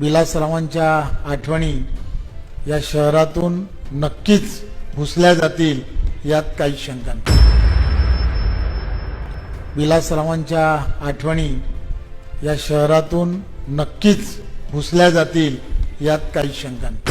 विलासरावांच्या आठवणी या शहरातून नक्कीच भुसल्या जातील यात काही शंका नाही. विलासरावांच्या आठवणी या शहरातून नक्कीच भुसल्या जातील यात काही शंका नाही.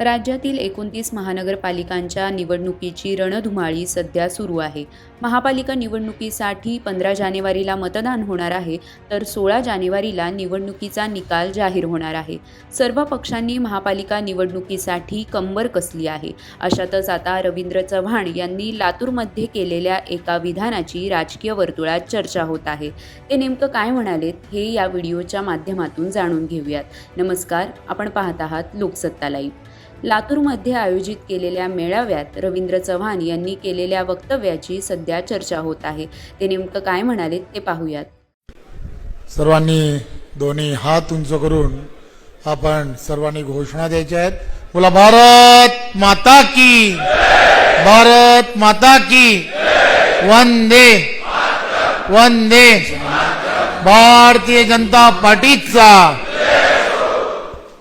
राज्यातील एकोणतीस महानगरपालिकांच्या निवडणुकीची रणधुमाळी सध्या सुरू आहे. महापालिका निवडणुकीसाठी पंधरा जानेवारीला मतदान होणार आहे तर सोळा जानेवारीला निवडणुकीचा निकाल जाहीर होणार आहे. सर्व पक्षांनी महापालिका निवडणुकीसाठी कंबर कसली आहे? अशातच आता रवींद्र चव्हाण यांनी लातूरमध्ये केलेल्या एका विधानाची राजकीय वर्तुळात चर्चा होत आहे. ते नेमकं काय म्हणालेत हे या व्हिडिओच्या माध्यमातून जाणून घेऊयात. नमस्कार आपण पाहत आहात लोकसत्ता लाईव्ह. लातूरमध्ये आयोजित केलेल्या मेळाव्यात रवींद्र चव्हाण यांनी केलेल्या वक्तव्याची सध्या चर्चा होत आहे. ते नेमकं काय म्हणाले ते पाहूयात. सर्वांनी दोन्ही हात उंच करून आपण सर्वांनी घोषणा द्यायच्या आहेत. बोला भारत माता की भारत माता की वंदे वंदे भारतीय जनता पार्टीचा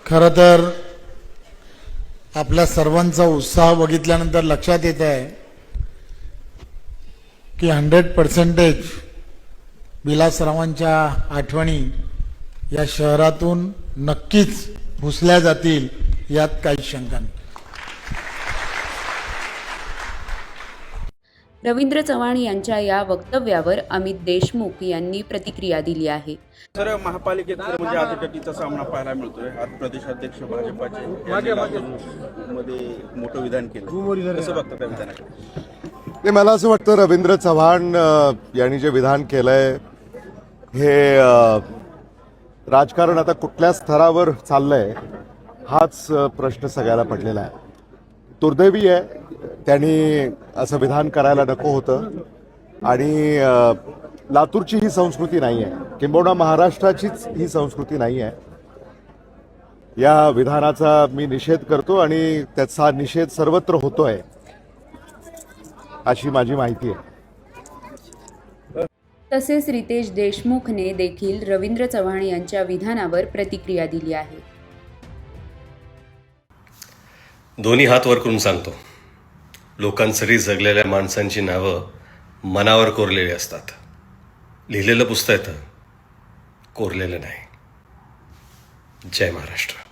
खर तर आपल्या सर्वांचा उत्साह बघितल्यानंतर लक्षात येत आहे की हंड्रेड पर्सेंटेज विलासरावांच्या आठवणी या शहरातून नक्कीच भुसल्या जातील यात काही शंका नाही. रवींद्र चव्हाण यांच्या या वक्तव्यावर अमित देशमुख यांनी प्रतिक्रिया दिली आहे. सर महापालिकेत म्हणजे अतिटकीचा सामना पाहायला मिळतोय. आज प्रदेशाध्यक्ष भाजपाचे लातूरमध्ये मोठं विधान केलं. कसं बघता त्या विधानाकडे? मला असं वाटतं रवींद्र चव्हाण यांनी जे विधान केलंय हे राजकारण आता कुठल्या स्तरावर चाललंय हाच प्रश्न सगळ्याला पडलेला आहे. दुर्दैवी आहे त्यांनी असं विधान करायला नको होतं. आणि लातूरची ही संस्कृती नाही आहे किंबहुना महाराष्ट्राचीच ही संस्कृती नाही आहे या विधानाचा मी निषेध करतो आणि त्याचा निषेध सर्वत्र होतोय अशी माझी माहिती आहे. तसेच रितेश देशमुखने देखील रवींद्र चव्हाण यांच्या विधानावर प्रतिक्रिया दिली आहे. दोन्ही हात वर करून सांगतो. लोकांसाठी जगलेल्या माणसांची नावं मनावर कोरलेली असतात. लिहिलेलं पुस्तक येतं कोरलेलं नाही. जय महाराष्ट्र.